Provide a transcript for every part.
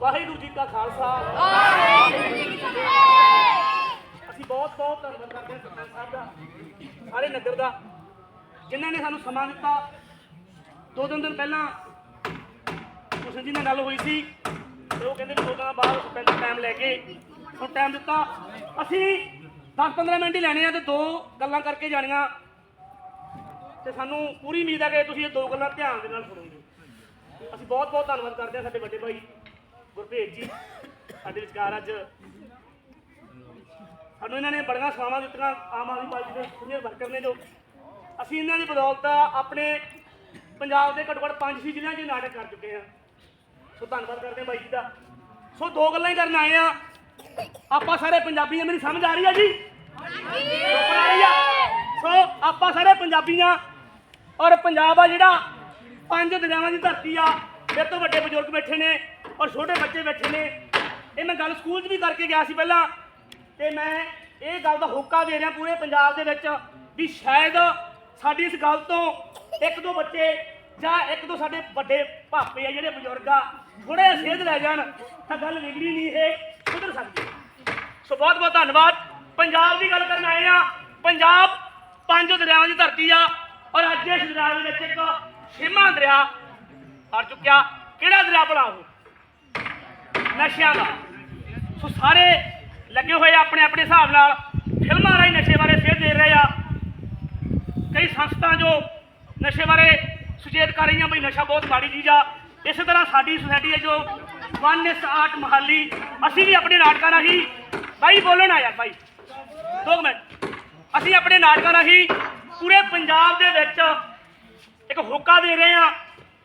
ਵਾਹਿਗੁਰੂ ਜੀ ਕਾ ਖਾਲਸਾ। ਵਾਹਿਗੁਰੂ ਜੀ ਅਸੀਂ ਬਹੁਤ ਬਹੁਤ ਧੰਨਵਾਦ ਕਰਦੇ ਹਾਂ ਸਰਪੰਚ ਸਾਹਿਬ ਦਾ, ਸਾਰੇ ਨਗਰ ਦਾ, ਜਿਨ੍ਹਾਂ ਨੇ ਸਾਨੂੰ ਸਮਾਂ ਦਿੱਤਾ। ਦੋ, ਤਿੰਨ ਦਿਨ ਪਹਿਲਾਂ ਕੁਸ਼ਨ ਜੀ ਨਾਲ ਗੱਲ ਹੋਈ ਸੀ, ਤੇ ਉਹ ਕਹਿੰਦੇ ਵੀ ਦੋ ਦਿਨਾਂ ਬਾਅਦ ਸਰਪੰਚ ਟਾਈਮ ਲੈ ਕੇ ਹੁਣ ਟਾਈਮ ਦਿੱਤਾ। ਅਸੀਂ 10-15 ਮਿੰਟ ਹੀ ਲੈਣੇ ਆ ਤੇ ਦੋ ਗੱਲਾਂ ਕਰਕੇ ਜਾਣੀਆਂ। ਤੇ ਸਾਨੂੰ ਪੂਰੀ ਉਮੀਦ ਹੈ ਕਿ ਤੁਸੀਂ ਇਹ ਦੋ ਗੱਲਾਂ ਧਿਆਨ ਦੇ ਨਾਲ ਸੁਣੋਗੇ। ਅਸੀਂ ਬਹੁਤ ਬਹੁਤ ਧੰਨਵਾਦ ਕਰਦੇ ਹਾਂ ਸਾਡੇ ਵੱਡੇ ਭਾਈ। ਗੁਰਭੇਜ ਜੀ, ਸਾਡੇ ਵਿਚਕਾਰ ਅੱਜ ਸਾਨੂੰ ਇਹਨਾਂ ਨੇ ਬੜੀਆਂ ਸੇਵਾਵਾਂ ਦਿੱਤੀਆਂ, ਆਮ ਆਦਮੀ ਪਾਰਟੀ ਦੇ ਸੀਨੀਅਰ ਵਰਕਰ ਨੇ ਜੋ। ਅਸੀਂ ਇਹਨਾਂ ਦੀ ਬਦੌਲਤ ਆਪਣੇ ਪੰਜਾਬ ਦੇ ਘੱਟੋ ਘੱਟ ਪੰਜ ਛੇ ਜ਼ਿਲ੍ਹਿਆਂ 'ਚ ਨਾਟਕ ਕਰ ਚੁੱਕੇ ਹਾਂ। ਸੋ ਧੰਨਵਾਦ ਕਰਦੇ ਹਾਂ ਬਾਈ ਜੀ ਦਾ। ਸੋ ਦੋ ਗੱਲਾਂ ਹੀ ਕਰਨ ਆਏ ਆ ਆਪਾਂ ਸਾਰੇ ਪੰਜਾਬੀ ਆ ਮੇਰੀ ਸਮਝ ਆ ਰਹੀ ਆ ਜੀ? ਰੋਕਣ ਸੋ ਆਪਾਂ ਸਾਰੇ ਪੰਜਾਬੀਆਂ ਔਰ ਪੰਜਾਬ ਆ ਜਿਹੜਾ ਪੰਜ ਦਰਿਆਵਾਂ ਦੀ ਧਰਤੀ ਆ, ਮੇਰੇ ਤੋਂ ਵੱਡੇ ਬਜ਼ੁਰਗ ਬੈਠੇ ਨੇ। ਔਰ ਛੋਟੇ ਬੱਚੇ ਬੈਠੇ ਨੇ। ਇਹ ਮੈਂ ਗੱਲ ਸਕੂਲ 'ਚ ਵੀ ਕਰਕੇ ਗਿਆ ਸੀ ਪਹਿਲਾਂ। ਤੇ ਮੈਂ ਇਹ ਗੱਲ ਦਾ ਹੋਕਾ ਦੇ ਰਿਹਾ ਪੂਰੇ ਪੰਜਾਬ ਦੇ ਵਿੱਚ ਵੀ ਸ਼ਾਇਦ ਸਾਡੀ ਇਸ ਗੱਲ ਤੋਂ ਇੱਕ ਦੋ ਬੱਚੇ ਜਾਂ ਇੱਕ ਦੋ ਸਾਡੇ ਵੱਡੇ ਭਾਪੇ ਆ ਜਿਹੜੇ ਬਜ਼ੁਰਗ ਆ ਥੋੜੇ ਸੇਧ ਲੈ ਜਾਣ, ਤਾਂ ਗੱਲ ਵਿਗੜੀ ਨਹੀਂ ਇਹ, ਸੁਧਰ ਸਕਦੀ ਸੋ ਬਹੁਤ ਬਹੁਤ ਧੰਨਵਾਦ। ਪੰਜਾਬ ਦੀ ਗੱਲ ਕਰਨ ਆਏ ਆ। ਪੰਜਾਬ ਪੰਜ ਦਰਿਆਵਾਂ ਦੀ ਧਰਤੀ ਆ ਔਰ ਅੱਜ ਇਸ ਦਰਿਆ ਦੇ ਵਿੱਚ ਇੱਕ ਛੇਵਾਂ ਦਰਿਆ ਹਰ ਚੁੱਕਿਆ। ਕਿਹੜਾ ਦਰਿਆ ਭਲਾ ਉਹ? ਨਸ਼ਿਆਂ ਦਾ। ਸੋ ਸਾਰੇ ਲੱਗੇ ਹੋਏ ਆਪਣੇ ਆਪਣੇ ਹਿਸਾਬ ਨਾਲ। ਫਿਲਮਾਂ ਰਾਹੀਂ ਨਸ਼ੇ ਬਾਰੇ ਸੇਧ ਦੇ ਰਹੇ ਆ। ਕਈ ਸੰਸਥਾ ਜੋ ਨਸ਼ੇ ਬਾਰੇ ਸੁਚੇਤ ਕਰ ਰਹੀਆਂ, ਬਈ ਨਸ਼ਾ ਬਹੁਤ ਮਾੜੀ ਚੀਜ਼ ਆ। ਇਸੇ ਤਰ੍ਹਾਂ ਸਾਡੀ ਸੁਸਾਇਟੀ ਹੈ ਜੋ ਵਨ ਇਸ ਆਰਟ ਮਹਾਲੀ, ਅਸੀਂ ਵੀ ਆਪਣੇ ਨਾਟਕਾਂ ਰਾਹੀਂ ਬਾਈ ਬੋਲਣ ਆ ਯਾਰ ਬਾਈ। ਦੋ ਕੁ ਮਿੰਟ। ਅਸੀਂ ਆਪਣੇ ਨਾਟਕਾਂ ਰਾਹੀਂ ਪੂਰੇ ਪੰਜਾਬ ਦੇ ਵਿੱਚ ਇੱਕ ਹੋਕਾ ਦੇ ਰਹੇ ਆ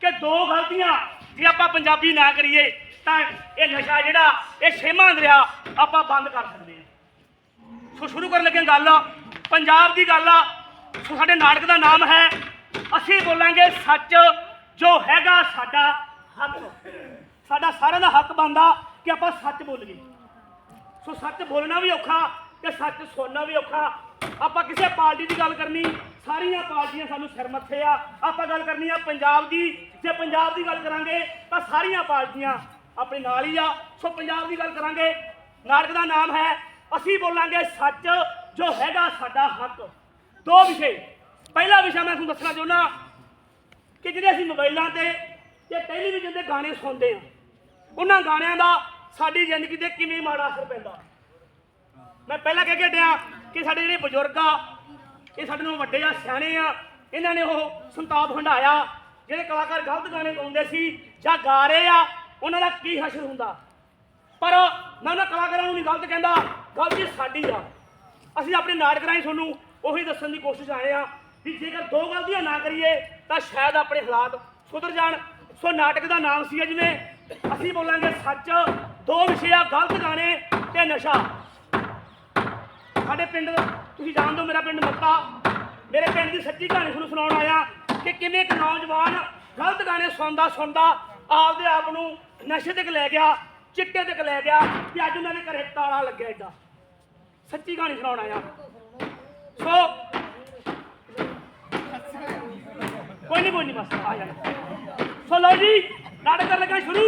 ਕਿ ਦੋ ਗਲਤੀਆਂ ਜੇ ਆਪਾਂ ਪੰਜਾਬੀ ਨਾ ਕਰੀਏ ਤਾਂ ਇਹ ਨਸ਼ਾ ਜਿਹੜਾ, ਇਹ ਛੇਵਾਂ ਦਰਿਆ ਆਪਾਂ ਬੰਦ ਕਰ ਸਕਦੇ ਹਾਂ। ਸੋ ਸ਼ੁਰੂ ਕਰਨ ਲੱਗੇ ਗੱਲ। ਪੰਜਾਬ ਦੀ ਗੱਲ ਆ। ਸੋ ਸਾਡੇ ਨਾਟਕ ਦਾ ਨਾਮ ਹੈ, ਅਸੀਂ ਬੋਲਾਂਗੇ ਸੱਚ, ਜੋ ਹੈਗਾ ਸਾਡਾ ਹੱਕ। ਸਾਡਾ ਸਾਰਿਆਂ ਦਾ ਹੱਕ ਬਣਦਾ ਕਿ ਆਪਾਂ ਸੱਚ ਬੋਲੀਏ। ਸੋ ਸੱਚ ਬੋਲਣਾ ਵੀ ਔਖਾ ਤੇ ਸੱਚ ਸੁਣਨਾ ਵੀ ਔਖਾ। ਆਪਾਂ ਕਿਸੇ ਪਾਰਟੀ ਦੀ ਗੱਲ ਕਰਨੀ, ਸਾਰੀਆਂ ਪਾਰਟੀਆਂ ਸਾਨੂੰ ਸਿਰ ਮੱਥੇ ਆ। ਆਪਾਂ ਗੱਲ ਕਰਨੀ ਆ ਪੰਜਾਬ ਦੀ। ਜੇ ਪੰਜਾਬ ਦੀ ਗੱਲ ਕਰਾਂਗੇ, ਤਾਂ ਸਾਰੀਆਂ ਪਾਰਟੀਆਂ ਆਪਣੇ ਨਾਲ ਹੀ ਆ। ਸੋ ਪੰਜਾਬ ਦੀ ਗੱਲ ਕਰਾਂਗੇ। ਨਾਟਕ ਦਾ ਨਾਮ ਹੈ, ਅਸੀਂ ਬੋਲਾਂਗੇ ਸੱਚ, ਜੋ ਹੈਗਾ ਸਾਡਾ ਹੱਕ। ਦੋ ਵਿਸ਼ੇ। ਪਹਿਲਾ ਵਿਸ਼ਾ ਮੈਂ ਤੁਹਾਨੂੰ ਦੱਸਣਾ ਚਾਹੁੰਦਾ ਕਿ ਜਿਹੜੇ ਅਸੀਂ ਮੋਬਾਈਲਾਂ ਤੇ ਤੇ ਟੈਲੀਵਿਜ਼ਨ ਤੇ ਗਾਣੇ ਸੁਣਦੇ ਆ ਉਹਨਾਂ ਗਾਣਿਆਂ ਦਾ ਸਾਡੀ ਜ਼ਿੰਦਗੀ ਤੇ ਕਿਵੇਂ ਮਾੜਾ ਅਸਰ ਪੈਂਦਾ। ਮੈਂ ਪਹਿਲਾਂ ਕਹਿ ਕੇ ਹਟਿਆ ਕਿ ਸਾਡੇ ਜਿਹੜੇ ਬਜ਼ੁਰਗ ਆ, ਇਹ ਸਾਡੇ ਨਾਲੋਂ ਵੱਡੇ ਆ ਸਿਆਣੇ ਆ, ਇਹਨਾਂ ਨੇ ਉਹ ਸੰਤਾਪ ਹੰਡਾਇਆ ਜਿਹੜੇ ਕਲਾਕਾਰ ਗਲਤ ਗਾਣੇ ਗਾਉਂਦੇ ਸੀ ਜਾਂ ਗਾ ਰਹੇ ਆ ਉਹਨਾਂ ਦਾ ਕੀ ਹਸ਼ਰ ਹੁੰਦਾ? ਪਰ ਮੈਂ ਉਹਨਾਂ ਕਲਾਕਾਰਾਂ ਨੂੰ ਨਹੀਂ ਗਲਤ ਕਹਿੰਦਾ। ਗਲਤੀ ਸਾਡੀ ਆ। ਅਸੀਂ ਆਪਣੇ ਨਾਟਕ ਰਾਹੀਂ ਤੁਹਾਨੂੰ ਉਹੀ ਦੱਸਣ ਦੀ ਕੋਸ਼ਿਸ਼ ਆਏ ਆ ਵੀ ਜੇਕਰ ਦੋ ਗਲਤੀਆਂ ਨਾ ਕਰੀਏ, ਤਾਂ ਸ਼ਾਇਦ ਆਪਣੇ ਹਾਲਾਤ ਸੁਧਰ ਜਾਣ। ਸੋ ਨਾਟਕ ਦਾ ਨਾਮ ਸੀ ਜਿਵੇਂ, ਅਸੀਂ ਬੋਲਾਂਗੇ ਸੱਚ, ਦੋ ਵਿਸ਼ੇ ਆ ਗਲਤ ਗਾਣੇ ਤੇ ਨਸ਼ਾ। ਸਾਡੇ ਪਿੰਡ, ਤੁਸੀਂ ਜਾਣਦੇ ਹੋ ਮੇਰਾ ਪਿੰਡ ਮੱਤਾ ਮੇਰੇ ਪਿੰਡ ਦੀ ਸੱਚੀ ਕਹਾਣੀ ਤੁਹਾਨੂੰ ਸੁਣਾਉਣ ਆਇਆ ਕਿ ਕਿਵੇਂ ਇੱਕ ਨੌਜਵਾਨ ਗਲਤ ਗਾਣੇ ਸੁਣਦਾ ਸੁਣਦਾ ਆਪਦੇ ਆਪ ਨੂੰ ਨਸ਼ੇ ਤੱਕ ਲੈ ਗਿਆ, ਚਿੱਟੇ ਤੱਕ ਲੈ ਗਿਆ ਤੇ ਅੱਜ ਉਹਨਾਂ ਦੇ ਘਰੇ ਤਾਲਾ ਲੱਗਿਆ ਏਡਾ ਸੱਚੀ ਕਹਾਣੀ ਸੁਣਾਉਣ ਆਇਆ ਸੋ ਕੋਈ ਨਹੀਂ ਕੋਈ ਨਹੀਂ ਬਸ, ਆ ਜਾਣਾ ਸੋ ਲਓ ਜੀ, ਨਾਟਕ ਕਰਨ ਲੱਗਾ ਸ਼ੁਰੂ।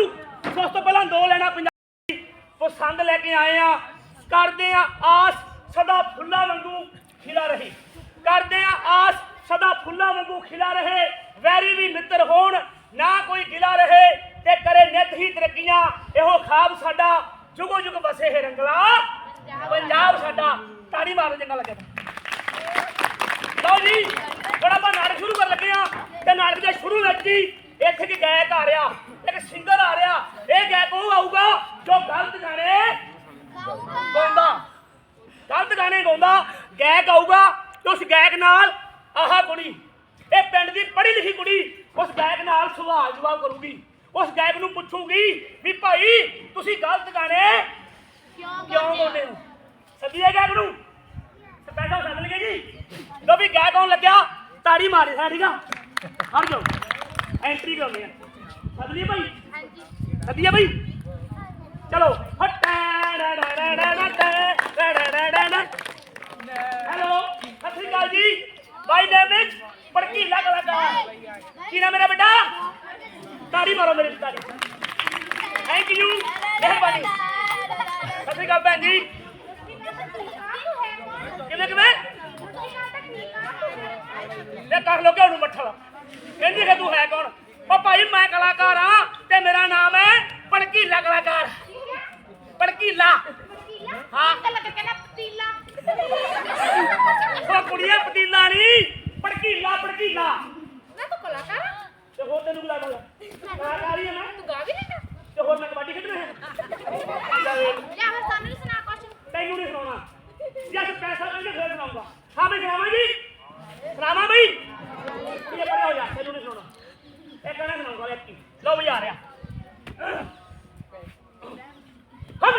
ਸੋ ਉਸ ਤੋਂ ਪਹਿਲਾਂ ਦੋ ਲੈਣਾ ਪੰਜਾਬੀ ਪਸੰਦ ਲੈ ਕੇ ਆਏ ਆ। ਕਰਦੇ ਆ ਆਸ ਸਦਾ ਫੁੱਲਾਂ ਵਾਂਗੂ ਖਿਲਾ ਰਹੇ। ਕਰਦੇ ਆ ਆਸ ਸਦਾ ਫੁੱਲਾਂ ਵਾਂਗੂ ਖਿਲਾ ਰਹੇ। ਵੈਰੀ ਵੀ ਮਿੱਤਰ ਹੋਣ, ਨਾ ਕੋਈ ਗਿਲਾ ਰਹੇ। ਤੇ ਕਰੇ ਨਿਤ ਹੀ ਤਰੱਕੀਆਂ ਇਹੋ ਖਾਬ ਸਾਡਾ ਜੁਗੋ ਜੁਗ ਵਸੇ ਹੈ ਰੰਗਲਾ। ਪੰਜਾਬ ਸਾਡਾ ਤਾੜੀ ਮਾਰਨ ਚੰਗਾ ਲੱਗਿਆ ਲਓ ਜੀ ਹੁਣ ਆਪਾਂ ਨਾਟਕ ਸ਼ੁਰੂ ਕਰਨ ਲੱਗੇ ਆ ਤੇ ਨਾਟਕ ਦੇ ਸ਼ੁਰੂ ਵਿੱਚ ਹੀ ਇੱਥੇ ਕੀ ਗਾਇਕ ਆ ਰਿਹਾ ਇੱਕ ਸਿੰਗਰ ਆ ਰਿਹਾ। ਇਹ ਗਾਇਕ ਉਹ ਆਊਗਾ ਜੋ ਗਲਤ ਗਾਣੇ ਗਾਉਂਦਾ। ਗਲਤ ਗਾਣੇ ਗਾਉਂਦਾ। ਗਾਇਕ ਆਊਗਾ ਤੇ ਉਸ ਗਾਇਕ ਨਾਲ ਆਹ ਕੁੜੀ ਇਹ ਪਿੰਡ ਦੀ ਪੜ੍ਹੀ ਲਿਖੀ ਕੁੜੀ ਉਸ ਗਾਇਕ ਨਾਲ ਸਵਾਲ ਜਵਾਬ ਕਰੂਗੀ। ਉਸ ਗਾਇਕ ਨੂੰ ਪੁੱਛੂਗੀ ਵੀ ਭਾਈ ਤੁਸੀਂ ਗਲਤ ਗਾਣੇ ਕਿਉਂ ਗਾਉਂਦੇ ਹੋ ਸੱਦੀਏ ਗਾਇਕ ਨੂੰ ਸਪੈਸ਼ਲ ਸੱਦ ਲਈਏ ਜੀ ਲੋ ਵੀ ਗਾਇਕ ਆਉਣ ਲੱਗਿਆ ਤਾੜੀ ਮਾਰੇ ਸਾ ਠੀਕ ਆ ਹਟ ਜਾਓ ਐਂਟਰੀ ਕਰਨੀ ਆ ਸੱਦ ਲਈਏ ਭਾਈ ਸੱਦੀਏ ਭਾਈ ਚਲੋ ਹੈਲੋ ਸਤਿ ਸ਼੍ਰੀ ਅਕਾਲ ਜੀ ਬਾਈ ਨੇਮ ਇਜ਼ ਪੜਕੀਲਾ ਕਲਾਕਾਰ ਕੀ ਨਾਮ ਮੇਰਾ ਬੇਟਾ ਤਾੜੀ ਮਾਰੋ ਮੇਰੇ ਤਾੜੀ। ਥੈਂਕ ਯੂ ਮਿਹਰਬਾਨੀ। ਸਤਿ ਸ਼੍ਰੀ ਅਕਾਲ ਭੈਣ ਜੀ। ਕਿਵੇਂ ਕਿਵੇਂ? ਤੇ ਕਰ ਲੋ ਕਿ ਉਹਨੂੰ ਮੱਠਲ। ਕਹਿੰਦੀ ਕਿ ਤੂੰ ਹੈ ਕੌਣ? ਉਹ ਭਾਈ ਮੈਂ ਕਲਾਕਾਰ ਆ ਤੇ ਮੇਰਾ ਨਾਮ ਹੈ ਪੜਕੀਲਾ ਕਲਾਕਾਰ। ਪੜਕੀਲਾ ਹਾਂ। ਉਹ ਕੁੜੀਏ ਪਤੀਲਾ ਨਹੀਂ ਪੜਕੀਲਾ ਪੜਕੀਲਾ ਤੇ ਹੋਰ ਤੈਨੂੰ ਕੀ ਲੱਗਦਾ ਕਲਾਕਾਰ ਹੀ ਹੈ ਨਾ ਤੇ ਹੋਰ ਮੈਂ ਕਬੱਡੀ ਖੇਡਣਾ ਹੈ ਤੈਨੂੰ ਨਹੀਂ ਸੁਣਾਉਣਾ ਜੇ ਅਸੀਂ ਪੈਸਾ ਕਹਿੰਦੇ ਫੇਰ ਸੁਣਾਉਂਗਾ ਹਾਂ ਮੈਂ ਸੁਣਾਵਾਂ ਜੀ ਸੁਣਾਵਾਂ ਬਈ ਇਹ ਪਰੇ ਹੋ ਜਾ ਤੈਨੂੰ ਨਹੀਂ ਸੁਣਾਉਣਾ ਇਹ ਕਹਿਣਾ ਸੁਣਾਉਂਗਾ ਇੱਕ ਹੀ ਲੋ ਵੀ ਆ ਰਿਹਾ ਹਮ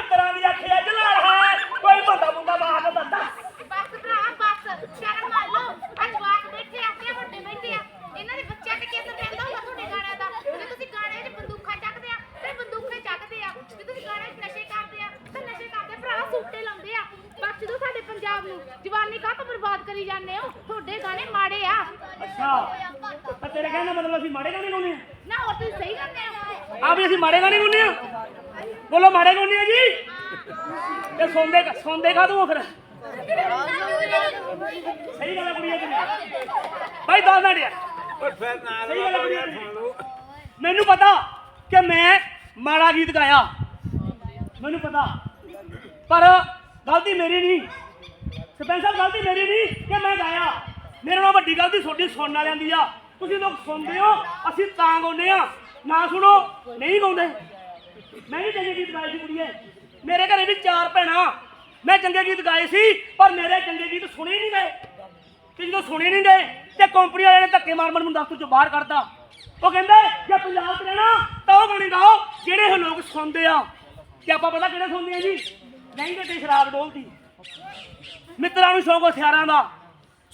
ਤਰ੍ਹਾਂ ਦੀ ਅੱਖੇ ਜਲਾਲ ਹੈ ਕੋਈ ਬੰਦਾ ਮੁੰਡਾ ਬਾਹਰ ਦਾ ਦੱਸ ਇਹਨਾਂ ਦੇ ਬੱਚਿਆਂ ਤੇ ਕੇਸ ਪੈਂਦਾ ਹੁੰਦਾ ਤੁਹਾਡੇ ਗਾਣਿਆਂ ਦਾ ਜੇ ਤੁਸੀਂ ਗਾਣੇ 'ਚ ਬੰਦੂਕਾਂ ਚੱਕਦੇ ਆ ਤੇ ਬੰਦੂਕਾਂ ਚੱਕਦੇ ਆ ਜੇ ਤੁਸੀਂ ਗਾਣੇ 'ਚ ਨਸ਼ੇ ਕਰਦੇ ਆ ਤੇ ਨਸ਼ੇ ਕਰਦੇ ਆ, ਭਰਾ ਸੂਟੇ ਲਾਉਂਦੇ ਆ ਬਖਸ਼ ਦਿਓ ਸਾਡੇ ਪੰਜਾਬ ਨੂੰ ਜਵਾਨੀ ਕਾਹ ਤੋਂ ਬਰਬਾਦ ਕਰੀ ਜਾਂਦੇ ਹੋ ਤੁਹਾਡੇ ਗਾਣੇ ਮਾੜੇ ਆ ਅੱਛਾ। ਤਾਂ ਤੇਰੇ ਕਹਿਣ ਦਾ ਮਤਲਬ ਅਸੀਂ ਮਾੜੇ ਗਾਣੇ ਗਾਉਂਦੇ ਆ ਨਾ ਹੋਰ ਤੁਸੀਂ ਸਹੀ ਕਰਦੇ ਹੋ। ਆ ਵੀ ਅਸੀਂ ਮਾੜੇ ਗਾਣੇ ਗਾਉਂਦੇ ਆ ਬੋਲੋ ਮਾੜੇ ਗਾਉਂਦੇ ਆ ਜੀ। ਤੇ ਸੌਂਦੇ ਸੌਂਦੇ ਕਾ ਤੂੰ ਫਿਰ? ਸਹੀ ਗੱਲ ਹੈ ਕੁੜੀਆਂ ਦੀ ਭਾਈ ਦੱਸ ਨਾ ਡਿਆ ਸਹੀ ਗੱਲ ਹੈ ਕੁੜੀਆਂ ਦੀ ਮੈਨੂੰ ਪਤਾ ਕਿ ਮੈਂ ਮਾੜਾ ਗੀਤ ਗਾਇਆ। ਮੈਨੂੰ ਪਤਾ। ਪਰ ਗਲਤੀ ਮੇਰੀ ਨਹੀਂ। ਸਪੈਸ਼ਲ ਗਲਤੀ ਮੇਰੀ ਨਹੀਂ ਕਿ ਮੈਂ ਗਾਇਆ। ਮੇਰੇ ਨਾਲ ਵੱਡੀ ਗਲਤੀ ਤੁਹਾਡੀ ਸੁਣਨ ਵਾਲਿਆਂ ਦੀ ਆ। ਤੁਸੀਂ ਲੋਕ ਸੁਣਦੇ ਹੋ, ਅਸੀਂ ਤਾਂ ਗਾਉਂਦੇ ਆ ਨਾ ਸੁਣੋ, ਨਹੀਂ ਗਾਉਂਦੇ। ਮੈਂ ਵੀ ਚੰਗੇ ਗੀਤ ਗਾਏ ਸੀ ਕੁੜੀਏ। ਮੇਰੇ ਘਰੇ ਵੀ ਚਾਰ ਭੈਣਾਂ। ਮੈਂ ਚੰਗੇ ਗੀਤ ਗਾਏ ਸੀ, ਪਰ ਮੇਰੇ ਚੰਗੇ ਗੀਤ ਸੁਣੇ ਨਹੀਂ ਗਏ। ਕਿ ਜਦੋਂ ਸੁਣੇ ਨਹੀਂ ਗਏ, ਤੇ ਕੰਪਨੀ ਵਾਲਿਆਂ ਨੇ ਧੱਕੇ ਮਾਰ ਮਾਰ ਮੈਨੂੰ ਦਫ਼ਤਰ ਚੋਂ ਬਾਹਰ ਕੱਢਤਾ। ਉਹ ਕਹਿੰਦੇ, ਜੇ ਪੰਜਾਬ 'ਚ ਰਹਿਣਾ, ਤਾਂ ਉਹ ਗਾਣੇ ਗਾਓ, ਜਿਹੜੇ ਇਹ ਲੋਕ ਸੁਣਦੇ ਆ। ਕਿ ਆਪਾਂ ਪਤਾ ਕਿਹੜੇ ਸੁਣਦੇ ਆ ਜੀ? ਨਹੀਂ ਗੱਡੀ ਸ਼ਰਾਬ ਡੋਲਦੀ ਮਿੱਤਰਾਂ ਨੂੰ ਸ਼ੌਕ ਹਥਿਆਰਾਂ ਦਾ।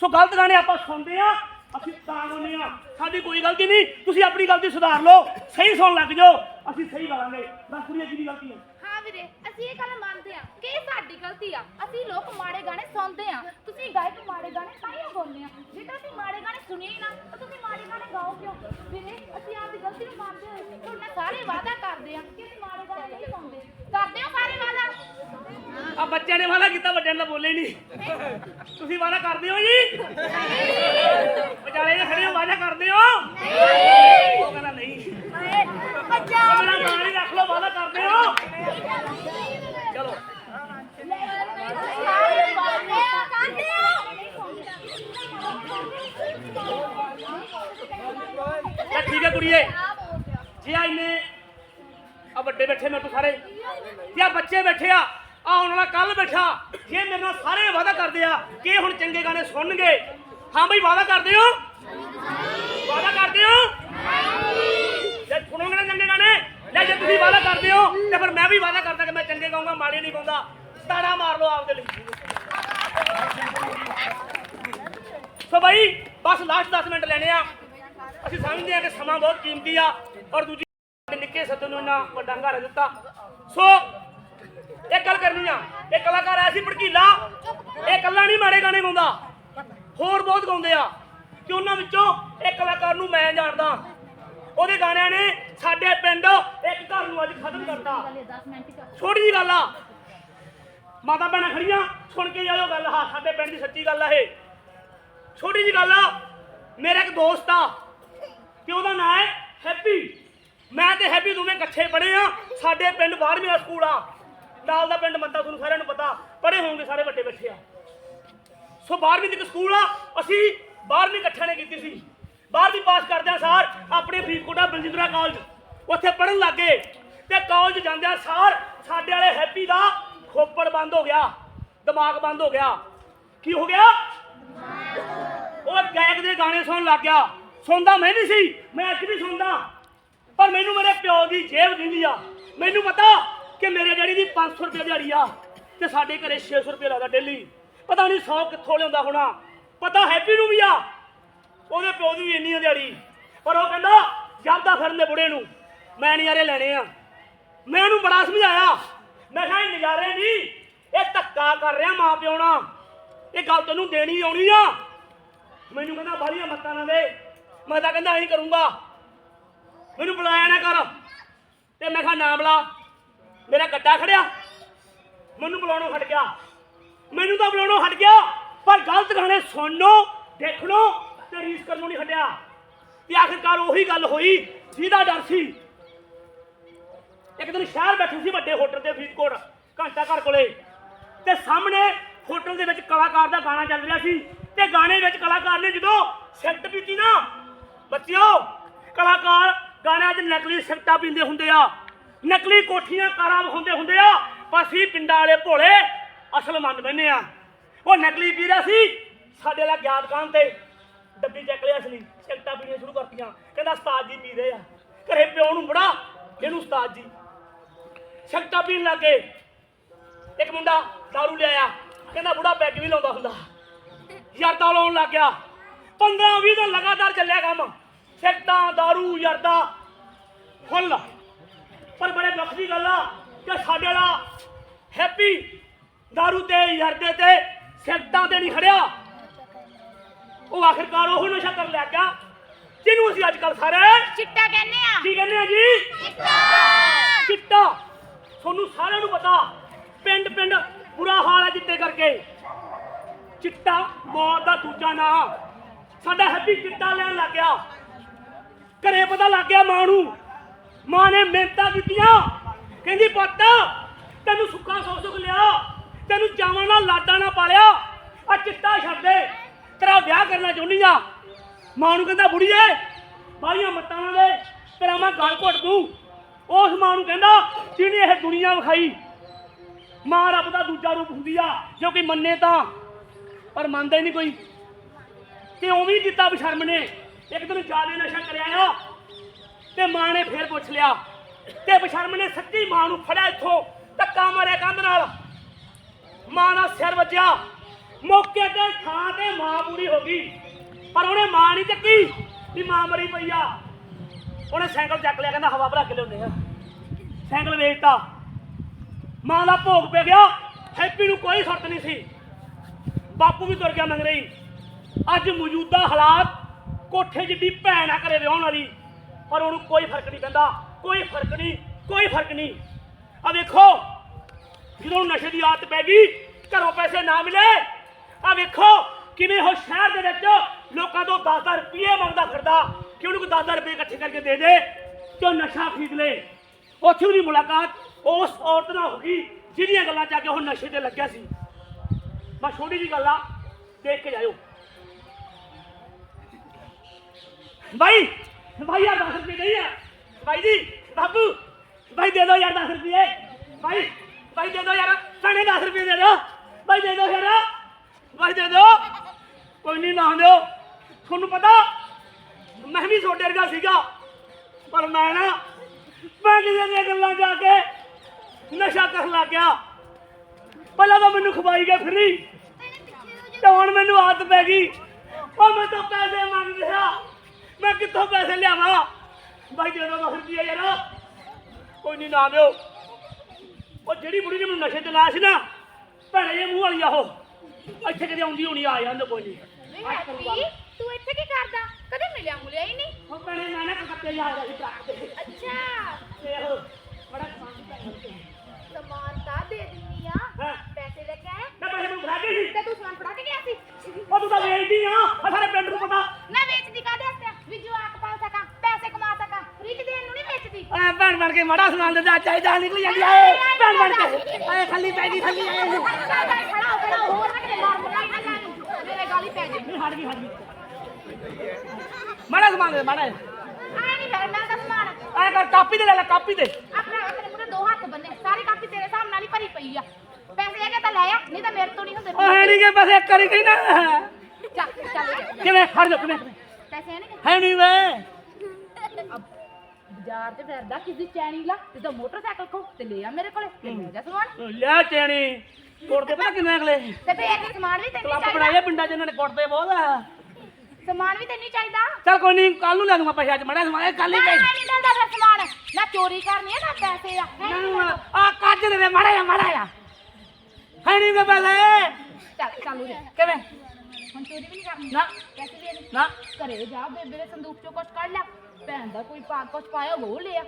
ਸੋ ਗਲਤ ਗਾਣੇ ਆਪਾਂ ਸੁਣਦੇ ਆ ਅਸੀਂ ਤਾਂ ਗਾਉਂਦੇ ਆ ਸਾਡੀ ਕੋਈ ਗਲਤੀ ਨਹੀਂ, ਤੁਸੀਂ ਆਪਣੀ ਗਲਤੀ ਸੁਧਾਰ ਲਓ, ਸਹੀ ਸੁਣ ਲੱਗ ਜਾਓ। ਅਸੀਂ ਸਹੀ ਗਾਲਾਂਗੇ ਬਸ ਕੁੜੀਆਂ ਦੀ ਗਲਤੀ ਹੈ। ਹਾਂ ਵੀਰੇ ਅਸੀਂ ਇਹ ਗੱਲ ਮੰਨਦੇ ਆ ਕਿ ਇਹ ਸਾਡੀ ਗਲਤੀ ਆ। ਅਸੀਂ ਲੋਕ ਮਾੜੇ ਗਾਣੇ ਸੁਣਦੇ ਆ ਤੁਸੀਂ ਗਾਇਕ ਮਾੜੇ ਗਾਣੇ ਤਾਂ ਹੀ ਗਾਉਂਦੇ ਆ ਜੇਕਰ ਅਸੀਂ ਮਾੜੇ ਗਾਣੇ ਸੁਣੇ ਹੀ ਨਾ ਤਾਂ ਤੁਸੀਂ ਮਾੜੇ ਗਾਣੇ ਗਾਓ ਕਿਉਂ? ਵੀਰੇ ਅਸੀਂ ਆਪਦੀ ਗਲਤੀ ਨੂੰ ਮੰਨਦੇ ਹੋਏ ਤੁਹਾਡੇ ਨਾਲ ਸਾਰੇ ਵਾਅਦਾ ਕਰਦੇ ਆ ਕਿ ਅਸੀਂ ਮਾੜੇ ਗਾਣੇ ਨਹੀਂ ਗਾਉਂਦੇ ਕਰਦੇ ਹੋ ਸਾਰੇ ਵਾਅਦਾ। ਆ ਬੱਚਿਆਂ ਨੇ ਵਾਲਾ ਕੀਤਾ ਵੱਡਿਆਂ ਤਾਂ ਬੋਲੇ ਨਹੀਂ। ਤੁਸੀਂ ਵਾਦਾ ਕਰਦੇ ਹੋ ਜੀ? ਵਿਚਾਰੇ ਜੇ ਖੜੇ ਹੋ ਵਾਦਾ ਕਰਦੇ ਹੋ? ਉਹ ਕਹਿੰਦਾ ਨਹੀਂ। ਮੇਰਾ ਨਾਲ ਹੀ ਰੱਖ ਲਓ ਵਾਦਾ ਕਰਦੇ ਹੋ ਚਲੋ। ਤਾਂ ਠੀਕ ਹੈ ਕੁੜੀਏ। ਜੇ ਆ ਇੰਨੇ ਆ ਵੱਡੇ ਬੈਠੇ ਮੇਰੇ ਤੋਂ ਸਾਰੇ। ਜੇ ਬੱਚੇ ਬੈਠੇ ਆ ਆਉਣ ਵਾਲਾ ਕੱਲ ਬੈਠਾ ਜੇ ਮੇਰੇ ਨਾਲ ਸਾਰੇ ਵਾਦਾ ਕਰਦੇ ਆ ਕਿ ਹੁਣ ਚੰਗੇ ਗਾਣੇ ਸੁਣਨਗੇ? ਹਾਂ ਬਈ ਵਾਦਾ ਕਰਦੇ ਹੋ? ਵਾਦਾ ਕਰਦੇ ਹੋ ਜੇ ਸੁਣੋਗੇ ਨਾ ਚੰਗੇ ਗਾਣੇ ਲੈ ਜੇ ਤੁਸੀਂ ਵਾਅਦਾ ਕਰਦੇ ਹੋ, ਤੇ ਫਿਰ ਮੈਂ ਵੀ ਵਾਅਦਾ ਕਰਦਾ ਕਿ ਮੈਂ ਚੰਗੇ ਗਾਉਂਗਾ ਮਾੜੇ ਨਹੀਂ ਗਾਉਂਦਾ ਤਾੜਾ ਮਾਰ ਲਓ ਆਪਦੇ ਲਈ। ਸੋ ਭਾਈ ਬਸ ਲਾਸਟ 10 ਮਿੰਟ ਲੈਣੇ ਆ। ਅਸੀਂ ਸਮਝਦੇ ਆ ਕਿ ਸਮਾਂ ਬਹੁਤ ਕੀਮਤੀ ਆ, ਔਰ ਦੂਜੀ ਨਿੱਕੇ ਸੱਤ ਨੂੰ ਇੰਨਾ ਵੱਡਾ ਘਰ ਦਿੱਤਾ। ਸੋ, ਇੱਕ ਗੱਲ ਕਰਨੀ ਆ, ਇਹ ਕਲਾਕਾਰ ਐਸੀ ਭੜਕੀਲਾ। ਇਹ ਇਕੱਲਾ ਨਹੀਂ ਮਾੜੇ ਗਾਣੇ ਗਾਉਂਦਾ। ਹੋਰ ਬਹੁਤ ਗਾਉਂਦੇ ਆ। ਕਿ ਉਹਨਾਂ ਵਿੱਚੋਂ ਇੱਕ ਕਲਾਕਾਰ ਨੂੰ ਮੈਂ ਜਾਣਦਾ। ਉਹਦੇ ਗਾਣਿਆਂ ਨੇ ਸਾਡੇ ਪਿੰਡ ਇੱਕ ਘਰ ਨੂੰ ਅੱਜ ਖਤਮ ਕਰਤਾ। ਛੋਟੀ ਜੀ ਗੱਲ ਆ। ਮਾਤਾ ਭੈਣਾਂ ਖੜੀਆਂ, ਸੁਣ ਕੇ ਜਾਓ ਗੱਲ। ਹਾਂ, ਸਾਡੇ ਪਿੰਡ ਦੀ ਸੱਚੀ ਗੱਲ ਆ ਇਹ। ਛੋਟੀ ਜੀ ਗੱਲ ਆ, ਮੇਰਾ ਇੱਕ ਦੋਸਤ ਆ। ਤੇ ਉਹਦਾ ਨਾਂ ਹੈ ਹੈਪੀ। ਮੈਂ ਤੇ ਹੈਪੀ ਦੋਵੇਂ ਇਕੱਠੇ ਪੜ੍ਹੇ ਆ। ਸਾਡੇ ਪਿੰਡ 12ਵੀਂ ਦਾ ਸਕੂਲ ਆ। ਨਾਲ ਦਾ ਪਿੰਡ ਮੱਤਾ, ਤੁਹਾਨੂੰ ਸਾਰਿਆਂ ਨੂੰ ਪਤਾ। ਪੜ੍ਹੇ ਹੋਣਗੇ ਸਾਰੇ ਵੱਡੇ ਬੱਚੇ ਆ। ਸੋ 12ਵੀਂ ਤੱਕ ਸਕੂਲ ਆ। ਅਸੀਂ 12ਵੀਂ ਇਕੱਠਿਆਂ ਨੇ ਕੀਤੀ ਸੀ। 12ਵੀਂ ਪਾਸ ਕਰਦਿਆਂ ਸਾਰ, ਆਪਣੇ ਫਰੀਦਕੋਟਾ ਬਲਜਿੰਦਰਾ ਕਾਲਜ ਉੱਥੇ ਪੜਨ ਲੱਗੇ ਤੇ ਕਾਲਜ ਜਾਂਦਿਆਂ ਸਾਰ, ਸਾਡੇ ਵਾਲੇ ਹੈਪੀ ਦਾ ਖੋਪੜ ਬੰਦ ਹੋ ਗਿਆ, ਦਿਮਾਗ ਬੰਦ ਹੋ ਗਿਆ। ਕੀ ਹੋ ਗਿਆ? ਉਹ ਗਾਇਕ ਦੇ ਗਾਣੇ ਸੁਣਨ ਲੱਗ ਗਿਆ। ਸੁਣਦਾ ਮੈਂ ਨਹੀਂ ਸੀ, ਮੈਂ ਅੱਜ ਵੀ ਸੁਣਦਾ। ਪਰ ਮੈਨੂੰ ਮੇਰੇ ਪਿਓ ਦੀ ਜੇਬ ਦਿੰਦੀ ਆ। ਮੈਨੂੰ ਪਤਾ ਕਿ ਮੇਰੇ ਡੈਡੀ ਦੀ 500 ਰੁਪਏ ਦਿਹਾੜੀ ਆ ਤੇ ਸਾਡੇ ਘਰੇ 600 ਰੁਪਏ ਲੱਗਦਾ ਡੇਲੀ ਪਤਾ ਨਹੀਂ 100 ਕਿੱਥੋਂ ਲਿਆਉਂਦਾ ਹੋਣਾ। ਪਤਾ ਹੈਪੀ ਨੂੰ ਵੀ ਆ। ਉਹਦੇ ਪਿਓ ਦੀ ਵੀ ਇੰਨੀ ਆ ਦਿਹਾੜੀ ਪਰ ਉਹ ਕਹਿੰਦਾ, ਜਾਂਦਾ ਫਿਰਨ ਦੇ ਬੁੜੇ ਨੂੰ, ਮੈਂ ਨਜ਼ਾਰੇ ਲੈਣੇ ਆ। ਮੈਂ ਉਹਨੂੰ ਬੜਾ ਸਮਝਾਇਆ। ਮੈਂ ਕਿਹਾ, ਇਹ ਨਜ਼ਾਰੇ ਨਹੀਂ, ਇਹ ਧੱਕਾ ਕਰ ਰਿਹਾ ਮਾਂ ਪਿਓ ਨਾਲ। ਇਹ ਗੱਲ ਤੈਨੂੰ ਦੇਣੀ ਆਉਣੀ ਆ। ਮੈਨੂੰ ਕਹਿੰਦਾ ਬਾਲੀਆਂ ਮੱਤਾਂ ਨਾ ਦੇ। ਮੈਂ ਤਾਂ ਕਹਿੰਦਾ, ਐਂ ਕਰੂੰਗਾ। ਮੈਨੂੰ ਬੁਲਾਇਆ ਨਾ ਕਰ। ਤੇ ਮੈਂ ਕਿਹਾ, ਨਾ ਬੁਲਾ। ਮੇਰਾ ਗੱਡਾ ਖੜਿਆ। ਮੈਨੂੰ ਬੁਲਾਉਣੋਂ ਹਟ ਗਿਆ। ਮੈਨੂੰ ਤਾਂ ਬੁਲਾਉਣੋਂ ਹਟ ਗਿਆ। ਪਰ ਗਲਤ ਗਾਣੇ ਸੁਣਨੋਂ, ਦੇਖਣੋਂ ਤੇ ਰੀਸ ਕਰਨੋਂ ਨਹੀਂ ਹਟਿਆ ਤੇ ਆਖਿਰਕਾਰ ਉਹੀ ਗੱਲ ਹੋਈ, ਜਿਹਦਾ ਡਰ ਸੀ। ਇੱਕ ਦਿਨ ਸ਼ਹਿਰ ਬੈਠੇ ਸੀ ਵੱਡੇ ਹੋਟਲ ਤੇ ਫਰੀਦਕੋਟ, ਘੰਟਾ ਘਰ ਕੋਲੇ। ਤੇ ਸਾਹਮਣੇ ਹੋਟਲ ਦੇ ਵਿੱਚ ਕਲਾਕਾਰ ਦਾ ਗਾਣਾ ਚੱਲ ਰਿਹਾ ਸੀ ਤੇ ਗਾਣੇ ਵਿੱਚ ਕਲਾਕਾਰ ਨੇ ਜਦੋਂ ਸਿਗਰਟ ਪੀਤੀ ਨਾ, ਬੱਚਿਓ, ਕਲਾਕਾਰ ਗਾਣਿਆਂ 'ਚ ਨਕਲੀ ਸਿਗਰਟਾਂ ਪੀਂਦੇ ਹੁੰਦੇ ਆ, ਨਕਲੀ ਕੋਠੀਆਂ ਕਾਰਾਂ ਵਿਖਾਉਂਦੇ ਹੁੰਦੇ ਆ, ਪਰ ਅਸੀਂ ਪਿੰਡਾਂ ਵਾਲੇ ਭੋਲੇ ਅਸਲ ਮੰਨ ਬੈਨੇ ਆ। ਉਹ ਨਕਲੀ ਪੀ ਰਿਹਾ ਸੀ ਸਾਡੇ ਨਾਲ ਗਿਆਤ ਦੁਕਾਨ ਤੇ। ਡੱਬੀ ਚੱਕ ਲਿਆ ਅਸਲੀ, ਸਿਗਰਟਾਂ ਪੀਣੀਆਂ ਸ਼ੁਰੂ ਕਰਤੀਆਂ। ਕਹਿੰਦਾ, ਉਸਤਾਦ ਜੀ ਪੀ ਰਹੇ ਆ। ਘਰੇ ਪਿਓ ਨੂੰ ਬੜਾ ਇਹਨੂੰ ਉਸਤਾਦ ਜੀ। ਸਿਗਰਟਾਂ ਪੀਣ ਲੱਗੇ ਇੱਕ ਮੁੰਡਾ ਦਾਰੂ ਲਿਆਇਆ ਕਹਿੰਦਾ, ਬੁੜਾ ਪੈਗ ਵੀ ਲਾਉਂਦਾ ਹੁੰਦਾ। ਯਰਦਾ ਲਾਉਣ ਲੱਗ ਗਿਆ। 15 20 ਦਿਨ ਲਗਾਤਾਰ ਚੱਲਿਆ ਕੰਮ। ਸਿਗਰਟਾਂ, ਦਾਰੂ, ਯਰਦਾ। ਫੁੱਲ। ਪਰ ਬੜੇ ਦੁੱਖ ਦੀ ਗੱਲ ਆ ਕਿ ਸਾਡੇ ਵਾਲਾ ਹੈਪੀ ਦਾਰੂ ਤੇ, ਯਰਦੇ ਤੇ ਸਿਗਰਟਾਂ ਤੇ ਨਹੀਂ ਖੜਿਆ। ਉਹ ਆਖਿਰਕਾਰ ਉਹ ਨਸ਼ਾ ਕਰਨ ਲੱਗ ਗਿਆ ਜਿਹਨੂੰ ਅਸੀਂ ਅੱਜ ਕੱਲ ਸਾਰੇ ਚਿੱਟਾ ਕਹਿੰਦੇ ਆ। ਕੀ ਕਹਿੰਦੇ ਆ ਜੀ? ਚਿੱਟਾ। ਤੁਹਾਨੂੰ ਸਾਰਿਆਂ ਨੂੰ ਪਤਾ ਪਿੰਡ ਪਿੰਡ ਬੁਰਾ ਹਾਲ ਹੈ ਚਿੱਟੇ ਕਰਕੇ। ਚਿੱਟਾ ਮੌਤ ਦਾ ਦੂਜਾ ਨਾਂ। ਸਾਡਾ ਹੈਪੀ ਚਿੱਟਾ ਲੈਣ ਲੱਗ ਗਿਆ। ਘਰੇ ਪਤਾ ਲੱਗ ਗਿਆ ਮਾਂ ਨੂੰ। ਮਾਂ ਨੇ ਮਿਹਨਤਾਂ ਕੀਤੀਆਂ। ਕਹਿੰਦੀ ਪੁੱਤ ਤੈਨੂੰ ਸੁੱਖਾ ਸੌ ਸੁੱਖ ਲਿਆ। ਤੈਨੂੰ ਚਾਵਾਂ ਨਾਲ ਲਾਡਾ ਨਾ ਪਾਲਿਆ। ਆ ਚਿੱਟਾ ਛੱਡ ਦੇ। ਤੇਰਾ ਵਿਆਹ ਕਰਨਾ ਚਾਹੁੰਦੀ ਆ। ਮਾਂ ਨੂੰ ਕਹਿੰਦਾ, ਬੁੜੀਏ ਬਾਹਲੀਆਂ ਮੱਤਾਂ ਨਾ ਦੇ, ਤੇਰਾ ਮੈਂ ਗਲ ਘੁੱਟ ਦੂੰ। ਉਸ ਮਾਂ ਨੂੰ ਕਹਿੰਦਾ, ਜਿਹਨੇ ਇਹ ਦੁਨੀਆ ਵਿਖਾਈ, ਮਾਂ ਰੱਬ ਦਾ ਦੂਜਾ ਰੂਪ ਹੁੰਦੀ ਆ, ਜੋ ਕੋਈ ਮੰਨੇ ਤਾਂ, ਪਰ ਮੰਨਦਾ ਹੀ ਨਹੀਂ ਕੋਈ। ਤੇ ਉਵੇਂ ਹੀ ਕੀਤਾ ਬਸ਼ਰਮ ਨੇ। ਇੱਕ ਦਿਨ ਜਿਆਦੇ ਨਸ਼ਾ ਕਰਿਆ ਆ, ਤੇ ਮਾਂ ਨੇ ਫੇਰ ਪੁੱਛ ਲਿਆ। ਤੇ ਬਸ਼ਰਮ ਨੇ ਸੱਚੀ ਮਾਂ ਨੂੰ ਫੜਿਆ ਇੱਥੋਂ ਧੱਕਾ ਮਾਰਿਆ ਕੰਧ ਨਾਲ। ਮਾਂ ਦਾ ਸਿਰ ਵੱਜਿਆ। ਮੌਕੇ ਤੇ ਥਾਂ ਤੇ ਮਾਂ ਪੂਰੀ ਹੋ ਗਈ। ਪਰ ਉਹਨੇ ਮਾਂ ਨਹੀਂ ਚੱਕੀ, ਵੀ ਮਾਂ ਮਰੀ ਪਈ ਆ। ਉਹਨੇ ਸਾਈਕਲ ਚੱਕ ਲਿਆ, ਕਹਿੰਦਾ ਹਵਾ ਭਰਾ ਕੇ ਲਿਆਉਂਦੇ ਆ। ਸਾਈਕਲ ਵੇਚਤਾ ਮਾਂ ਦਾ ਭੋਗ ਪੈ ਗਿਆ, ਹੈਪੀ ਨੂੰ ਕੋਈ ਸੁਰਤ ਨਹੀਂ ਸੀ। ਬਾਪੂ ਵੀ ਤੁਰ ਗਿਆ ਮੰਗ ਰਹੀ ਅੱਜ ਮੌਜੂਦਾ ਹਾਲਾਤ ਕੋਠੇ ਜਿੱਡੀ ਭੈਣ ਆ ਘਰੇ ਵਿਆਹਣ ਵਾਲੀ। ਪਰ ਉਹਨੂੰ ਕੋਈ ਫ਼ਰਕ ਨਹੀਂ ਪੈਂਦਾ, ਕੋਈ ਫ਼ਰਕ ਨਹੀਂ, ਕੋਈ ਫ਼ਰਕ ਨਹੀਂ। ਆ ਵੇਖੋ, ਜਦੋਂ ਨਸ਼ੇ ਦੀ ਆਦਤ ਪੈ ਗਈ, ਘਰੋਂ ਪੈਸੇ ਨਾ ਮਿਲੇ ਆ ਵੇਖੋ, ਕਿਵੇਂ ਉਹ ਸ਼ਹਿਰ ਦੇ ਵਿੱਚ ਲੋਕਾਂ ਤੋਂ 10-10 ਰੁਪਏ ਮੰਗਦਾ ਫਿਰਦਾ, ਕਿ ਉਹਨੂੰ ਕੋਈ 10-10 ਰੁਪਏ ਇਕੱਠੇ ਕਰਕੇ ਦੇ ਦੇ, ਤੇ ਉਹ ਨਸ਼ਾ ਖਰੀਦ ਲੇ। ਉੱਥੇ ਉਹਦੀ ਮੁਲਾਕਾਤ ਉਸ ਔਰਤ ਨਾਲ ਹੋ ਗਈ, ਜਿਹਦੀਆਂ ਗੱਲਾਂ ਚ ਕੇ ਉਹ ਨਸ਼ੇ ਤੇ ਲੱਗਿਆ ਸੀ। ਬਸ ਛੋਟੀ ਜੀ ਗੱਲ ਆ, ਦੇਖ ਕੇ ਜਾਇਓ। ਭਾਈ ਭਾਈ ਯਾਰ 10 ਰੁਪਏ ਨਹੀਂ ਆ। ਭਾਈ ਜੀ, ਬਾਬੂ ਭਾਈ ਦੇ ਦਿਓ ਯਾਰ 10 ਰੁਪਏ ਭਾਈ ਭਾਈ ਦੇ ਦਿਓ ਯਾਰ ਸਾਨੇ 10 ਰੁਪਏ ਦੇ ਦਿਓ। ਭਾਈ ਦੇ ਦਿਓ ਯਾਰ। ਭਾਈ ਦੇ ਦਿਓ। ਕੋਈ ਨਹੀਂ ਨਾ ਦਿਓ। ਤੁਹਾਨੂੰ ਪਤਾ, ਮੈਂ ਵੀ ਤੁਹਾਡੇ ਵਰਗਾ ਸੀਗਾ, ਪਰ ਮੈਂ ਨਾ ਮੈਂ ਕਿਸੇ ਦੀਆਂ ਗੱਲਾਂ ਜਾ ਕੇ ਨਸ਼ਾ ਕਰਨ ਲੱਗ ਗਿਆ। ਪਹਿਲਾਂ ਤਾਂ ਮੈਨੂੰ ਖਵਾਈ ਗਿਆ ਫਰੀ ਤੇ ਹੁਣ ਮੈਨੂੰ ਆਦਤ ਪੈ ਗਈ। ਉਹ ਮੈਂ ਤਾਂ ਪੈਸੇ ਮੰਗ ਰਿਹਾ। ਮੈਂ ਕਿੱਥੋਂ ਪੈਸੇ ਲਿਆਵਾਂ? ਬਾਈ ਜਦੋਂ ਦੋ ਦਸ ਯਾਰ। ਕੋਈ ਨਹੀਂ ਨਾ ਦਿਓ। ਉਹ ਜਿਹੜੀ ਬੁੜੀ ਨੇ ਮੈਨੂੰ ਨਸ਼ੇ ਤੇ ਲਾਇਆ ਸੀ ਨਾ, ਭੈਣੇ ਜੇ ਮੂੰਹ ਵਾਲੀ ਆ ਉਹ। ਇੱਥੇ ਕਦੇ ਆਉਂਦੀ ਹੋਣੀ ਆ ਜਾਂਦੇ ਕੋਈ ਨਹੀਂ। ਨਹੀਂ ਹੈਪੀ ਤੂੰ ਇੱਥੇ ਕੀ ਕਰਦਾ? ਕਦੇ ਮਿਲਿਆ ਮੁਲਿਆ ਹੀ ਨਹੀਂ? ਉਹ ਭੈਣੇ ਮੈਂ ਨਾ ਕੱਤੇ ਜਾ ਰਿਹਾ ਸੀ ਟਰੱਕ ਤੇ। ਅੱਛਾ। ਤੇ ਉਹ ਬੜਾ ਸਮਾਨ ਦੀ ਭੈਣ। ਸੀ। ਸਮਾਨ ਤਾਂ ਦੇ ਦਿੰਨੀ ਆ। ਹਾਂ? ਪੈਸੇ ਲੈ ਕੇ ਆਇਆ? ਮੈਂ ਪੈਸੇ ਮੈਨੂੰ ਫੜਾ ਕੇ ਸੀ। ਤੇ ਤੂੰ ਸਮਾਨ ਫੜਾ ਕੇ ਗਿਆ ਸੀ? ਉਹ ਤੂੰ ਤਾਂ ਵੇਚਦੀ ਆ। ਆ ਸਾਰੇ ਪਿੰਡ ਨੂੰ ਪਤਾ। ਨਾ ਵੇਚਦੀ ਕਾਹਦੇ ਵਾਸਤੇ ਵੀ ਜਵਾਕ ਪਾਲ ਸਕਾਂ ਪੈਸੇ ਕਮਾ ਸਕਾਂ। ਫ੍ਰੀ ਚ ਦੇਣ ਨੂੰ ਨਹੀਂ ਵੇਚਦੀ। ਐ ਭੈਣ ਬਣ ਕੇ ਮਾੜਾ ਸਮਾਨ ਦਿੰਦਾ ਚਾਹੀਦਾ ਨਿਕਲ ਜਾਂਦੀ ਆਏ ਭੈਣ ਬਣ ਕੇ। ਆਏ ਖਾਲੀ ਪੈ ਗਈ ਖਾਲੀ ਆਏ ਖੜਾ ਹੋ ਖੜਾ ਹੋ, ਹੋਰ ਨਾ ਕਿਤੇ ਮਾਰ ਮੁਰਾਈ ਨਾ ਜਾਣੀ ਮੇਰੇ ਗਾਲੀ ਪੈ ਜੇ ਨਹੀਂ ਹਟ ਗਈ ਹਟ ਗਈ ਮਾੜਾ ਸਮਾਨ ਦੇ ਮਾੜਾ ਆਏ ਨਹੀਂ ਫਿਰ ਮੈਂ ਤਾਂ ਸਮਾਨ। ਐ ਕਰ ਕਾਪੀ ਤੇ ਲੈ ਲੈ ਕਾਪੀ ਤੇ ਆਪਣਾ ਆਪਣੇ ਮੂਰੇ ਦੋ ਹੱਥ ਬੰਨੇ ਸਾਰੀ ਕਾਪੀ ਤੇਰੇ ਸਾਹਮਣੇ ਨਾਲ ਹੀ ਭਰੀ ਪਈ ਆ। ਪੈਸੇ ਹੈਗੇ ਤਾਂ ਲੈ ਆ ਨਹੀਂ ਤਾਂ ਮੇਰੇ ਤੋਂ ਨਹੀਂ ਹੁੰਦੇ। ਉਹ ਹੈ ਨਹੀਂ ਕਿ ਪੈਸੇ ਇੱਕ ਕਰੀ ਗਈ ਨਾ। ਚੱਲ ਚੱਲ। ਜਾ। ਕਿਵੇਂ? ਖੜ ਜਾ ਕਿਵੇਂ? ਪੈਸੇ ਹੈ ਨਹੀਂ ਹੈ ਨਹੀਂ ਵੇ। ਬਾਜ਼ਾਰ ਤੇ ਫਿਰਦਾ ਕਿਸੇ ਚੈਨੀ ਲਾ ਤੇ ਤਾਂ ਮੋਟਰਸਾਈਕਲ ਕੋ ਤੇ ਲੈ ਆ ਮੇਰੇ ਕੋਲੇ ਤੇ ਲੈ ਜਾ ਸਮਾਨ। ਲੈ ਚੈਣੀ। ਕੋੜਦੇ ਪਤਾ ਕਿੰਨੇ ਅਗਲੇ? ਤੇ ਫੇਰ ਵੀ ਸਮਾਨ ਵੀ ਤੈਨੂੰ ਕਲੱਬ ਚਾਹੀਦਾ। ਬਣਾਏ ਪਿੰਡਾਂ 'ਚ ਇਹਨਾਂ ਨੇ ਕੋੜਦੇ ਬਹੁਤ ਆ। ਸਮਾਨ ਵੀ ਤੈਨੂੰ ਚਾਹੀਦਾ। ਚੱਲ ਕੋਈ ਨਹੀਂ ਕੱਲ ਨੂੰ ਲੈ ਦੂੰਗਾ ਪੈਸੇ ਅੱਜ ਮੜਾ ਸਮਾਨ ਕੱਲ ਹੀ ਨਾ ਪੈ ਨਹੀਂ ਮਿਲਦਾ ਫਿਰ ਸਮਾਨ। ਨਾ ਚੋਰੀ ਕਰਨੀ ਹੈ ਨਾ ਪੈਸੇ ਆ। ਹੈ ਆ ਕੱਜ ਦੇ ਦੇ ਮੜਾ ਆ ਮੜਾ ਆ ਹੈ ਨਹੀਂ ਵੇ ਪੈਸੇ। ਚੱਲ ਚਾਲੂ ਦੇ ਕਿਵੇਂ? ਹੁਣ ਚੋਰੀ ਵੀ ਨਹੀਂ ਕਰਨੀ। ਨਾ ਪੈਸੇ ਦੇ ਦੇ। ਨਾ। ਘਰੇ ਜਾ ਬੇਬੇ ਦੇ ਸੰਦੂਕ ਚੋਂ ਕੁਛ ਕੱਢ ਲਿਆ। ਭੈਣ ਦਾ ਕੋਈ ਪਾ ਕੁਛ ਪਾਇਆ ਉਹ ਲੈ ਆ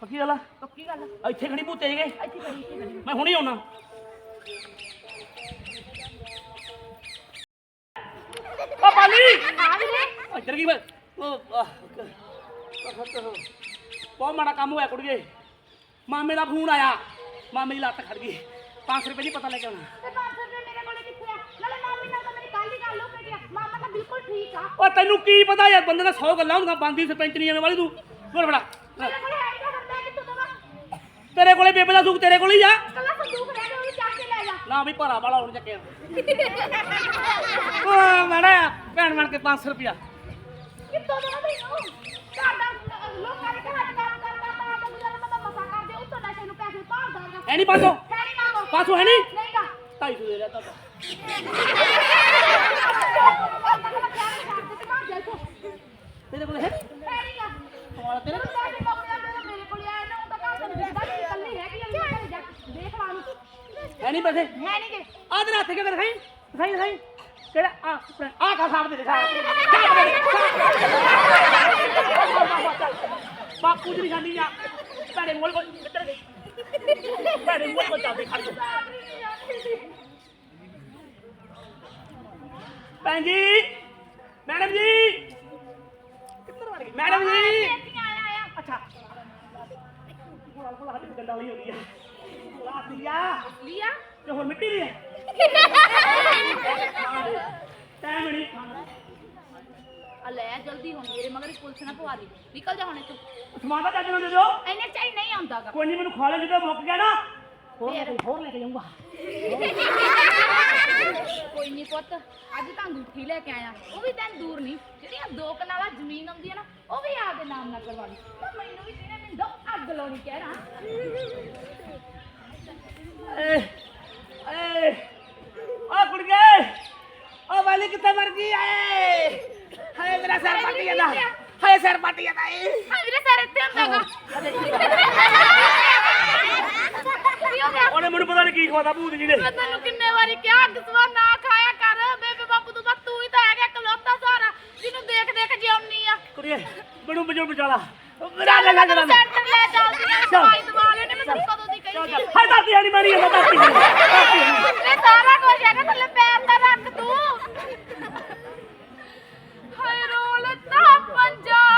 ਪੱਕੀ ਗੱਲ ਆ? ਪੱਕੀ ਗੱਲ ਆ। ਇੱਥੇ ਖੜੀ ਭੂਤੇ ਜਗੇ ਇੱਥੇ ਖੜੀ ਇੱਥੇ ਖੜੀ। ਮੈਂ ਹੁਣੇ ਆਉਣਾ। ਓ ਪਾਲੀ ਆ ਵੀਰੇ ਇੱਧਰ ਕੀ ਮੈਂ ਉਹ ਆਹ, ਬਹੁਤ ਮਾੜਾ ਕੰਮ ਹੋਇਆ ਕੁੜੀਏ। ਮਾਮੇ ਦਾ ਫੋਨ ਆਇਆ। ਮਾਮੇ ਦੀ ਲੱਤ ਖੜ ਗਈ। 500 ਰੁਪਏ ਦੀ ਪਤਾ ਲੈ ਕੇ ਆਉਣਾ। ਤੇ 500 ਰੁਪਏ ਮੇਰੇ ਕੋਲੇ ਕਿੱਥੇ ਆ? ਨਾਲੇ ਮਾਮੀ ਨਾਲ ਤਾਂ ਮੇਰੀ ਕੱਲ ਹੀ ਗੱਲ ਹੋ ਗਈ ਆ। ਮਾਮਾ ਤਾਂ ਬਿਲਕੁਲ ਠੀਕ ਆ। ਓ ਤੈਨੂੰ ਕੀ ਪਤਾ ਯਾਰ ਬੰਦੇ ਦਾ 100 ਗੱਲਾਂ ਹੁੰਦੀਆਂ ਬੰਦੀ ਸਰਪੰਚ ਨਹੀਂ ਐਵੇਂ ਵਾਲੀ ਤੂੰ। ਹੋਰ ਫੜਾ। ਮੇਰੇ ਕੋਲੇ ਹੈ ਹੁੰਦਾ ਤੇਰੇ ਕੋਲੇ ਬੇਬੇ ਦਾ ਸੁੱਖ ਤੇਰੇ ਕੋਲ ਹੀ ਆ ਕੱਲਾ ਸੰਦੂਕ ਰਹਿ ਗਿਆ ਉਹ ਵੀ ਚੱਕ ਕੇ ਲੈ ਜਾ ਨਾ ਵੀ ਭਾਰਾ ਵਾਲਾ ਹੁਣ ਚੱਕਿਆ। ਓ ਮੈੜਾ ਭੈਣ ਬਣ ਕੇ 500 ਰੁਪਿਆ ਕਿੱਥੋਂ ਦਵਾ ਮੈਨੂੰ ਸਾਡਾ ਲੋਕਾਂ ਦੇ ਘਰਾਂ ਕੰਮ ਕਰਦਾ ਤਾਂ ਗੁਜ਼ਾਰਾ ਤਾਂ ਮਸਾ ਕਰਦੇ ਉੱਤੋਂ ਨਸ਼ੇ ਨੂੰ ਪੈਸੇ ਹੈ ਨਹੀਂ 500 ਕਹਿਣੀ ਮਾਮੋ ਪਾਸੋਂ ਹੈ ਨਹੀਂ ਨਹੀਂਗਾ 250 ਦੇ ਰਿਹਾ ਤਾਂ ਤੇਰੇ ਕੋਲ ਹੈ ਵਾਲਾ ਤੇਰੇ ਹੈ ਨਹੀਂ ਪੈਸੇ ਆ ਦੇ ਹੱਥ ਕੇ ਦਿਖਾਈ ਦਿਖਾਈ ਦਿਖਾਈ ਕਿਹੜਾ ਆ ਆ ਕਾ ਸਾਹਬ ਦੇ ਦਿਖਾ ਬਾਪੂ ਜੀ ਖਾਂਦੀ ਆ ਭੈੜੇ ਮੋਲ ਕੋ ਕਿੱਧਰ ਗਈ ਭੈੜੇ ਮੋਲ ਕੋ ਚੱਲਦੇ ਖੜ ਜਾ ਭੈਣ ਜੀ। ਮੈਡਮ ਜੀ। ਕਿੱਧਰ ਵੜ ਗਈ ਮੈਡਮ ਜੀ। ਅੱਛਾ ਕੋਲ ਕੋਲ ਹੱਥ ਗੰਦਾ ਹੋਈ ਹੋਈ ਹੈ ਲਾਸੀਆ ਤੇ ਹੋਰ ਮਿੱਟੀ ਦੀ ਹੈ ਟਾਈਮ ਨਹੀਂ ਲੈ ਜਲਦੀ ਹੁਣ ਮੇਰੇ ਮਗਰ ਪੁਲਿਸ ਨਾ ਪਵਾ ਦੀ। ਨਿਕਲ ਜਾ ਹੁਣ ਤੂੰ ਸਮਾਨ ਦਾ ਚੱਜ ਨਾਲ ਦੇ ਦਿਓ। ਐਨੇ ਚਾਈ ਨਹੀਂ ਆਉਂਦਾਗਾ। ਕੋਈ ਨਹੀਂ ਮੈਨੂੰ ਖਾ ਲੈ ਜਦੋਂ ਮੁੱਕ ਗਿਆ ਨਾ। ਹੋਰ ਲੈ ਫੇਰ? ਕੇ- ਹੋਰ ਲੈ ਕੇ ਜਾਊਂਗਾ। ਕੋਈ ਨਹੀਂ ਪੁੱਤ ਅੱਜ ਤਾਂ ਅੰਗੂਠੀ ਲੈ ਕੇ ਆਇਆ। ਉਹ ਵੀ ਤੈਨੂੰ ਦੂਰ ਨਹੀਂ ਜਿਹੜੀਆਂ ਦੋ ਕਨਾਲਾ ਜ਼ਮੀਨ ਆਉਂਦੀ ਹੈ ਨਾ ਉਹ ਵੀ ਆਪਦੇ ਨਾਮ ਨਾਲ ਕਰਵਾ ਲਈ। ਤਾਂ ਮੈਨੂੰ ਵੀ ਜਿਹਨੇ ਮੈਨੂੰ ਦੋ ਅੱਗ ਲਾਉਣੀ ਕਹਿਣਾ। ਏ ਏ ਆ ਕੁੜੀਏ ਆ ਵਾਲੀ ਕਿੱਥੇ ਮਰ ਗਈ ਏ? ਹਾਏ ਮੇਰਾ ਸਿਰ ਪੱਟ ਜਾਂਦਾ। ਹਾਏ ਸਿਰ ਪੱਟ ਜਾਂਦਾ ਏ। ਹਾਂ ਵੀਰੇ ਸਰ ਇੱਥੇ ਹੁੰਦਾਗਾ ਉਹਨੇ ਮੈਨੂੰ ਪਤਾ ਨਹੀਂ ਕੀ ਖਵਾਦਾ ਭੂਤ ਜੀ ਨੇ। ਮੈਂ ਤੈਨੂੰ ਕਿੰਨੇ ਵਾਰੀ ਕਿਹਾ ਅੱਗ ਸਵਾ ਨਾ ਖਾਇਆ ਕਰ। ਬੇਬੇ ਬਾਪੂ ਤੋਂ ਬਾਅਦ ਤੂੰ ਹੀ ਤਾਂ ਹੈਗਾ ਇਕਲੌਤਾ ਸਾਰਾ। ਜਿਹਨੂੰ ਦੇਖ ਦੇਖ ਜਿਉਣੀ ਆ। ਕੁੜੀਏ ਮੈਨੂੰ ਬਜੋ ਬਚਾਲਾ। ਮੇਰਾ ਲੈ ਲੈ ਲੈ ਲੈ ਚੱਲਦੀ ਆ ਦਵਾਈ ਦਵਾ ਲੈਣੇ ਮੈਂ ਤੈਨੂੰ ਕਦੋਂ ਦੀ ਕਹੀ ਸੀ? ਹਾਏ ਦਾਦੀ ਆਣੀ ਮਾਰੀ ਮੈਂ ਦਾਦੀ ਇਹ ਸਾਰਾ ਕੁਝ ਹੈਗਾ ਥੱਲੇ ਪੈਰ ਤਾਂ ਰੱਖ ਤੂੰ। ਹਾਏ ਰੋਲਤਾ ਪੰਜਾਬ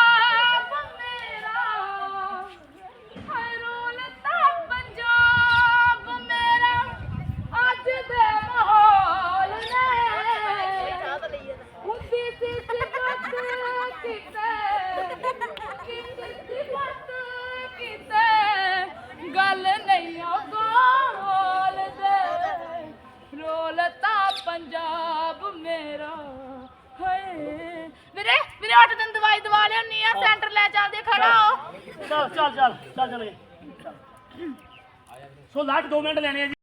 ਲਾਟ 2 ਮਿੰਟ ਲੈਣੇ ਆ ਜੀ।